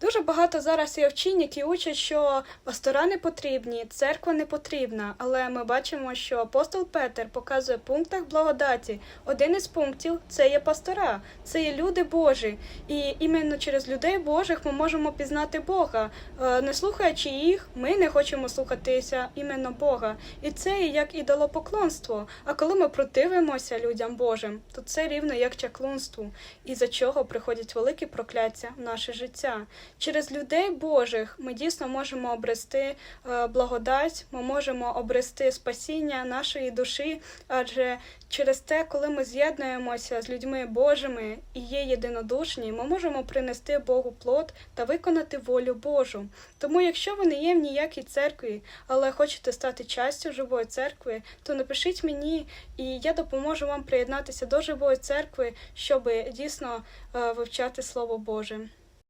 Дуже багато зараз є вчень, які учать, що пастора не потрібні, церква не потрібна. Але ми бачимо, що апостол Петер показує пунктах благодаті. Один із пунктів це є пастора, це є люди Божі. І іменно через людей Божих ми можемо пізнати Бога. Е, Не слухаючи їх, ми не хочемо слухатися іменно Бога. І це є як ідолопоклонство. А коли ми противимося людям Божим, то це рівно як чаклунству, і за чого приходять великі прокляття в наше життя. Через людей Божих ми дійсно можемо обрести е, благодать, ми можемо обрести спасіння нашої душі, адже через те, коли ми з'єднуємося з людьми Божими і є єдинодушні, ми можемо принести Богу плод та виконати волю Божу. Тому, якщо ви не є в ніякій церкві, але хочете стати частю живої церкви, то напишіть мені, і я допоможу вам приєднатися до живої церкви, щоб дійсно е, вивчати Слово Боже.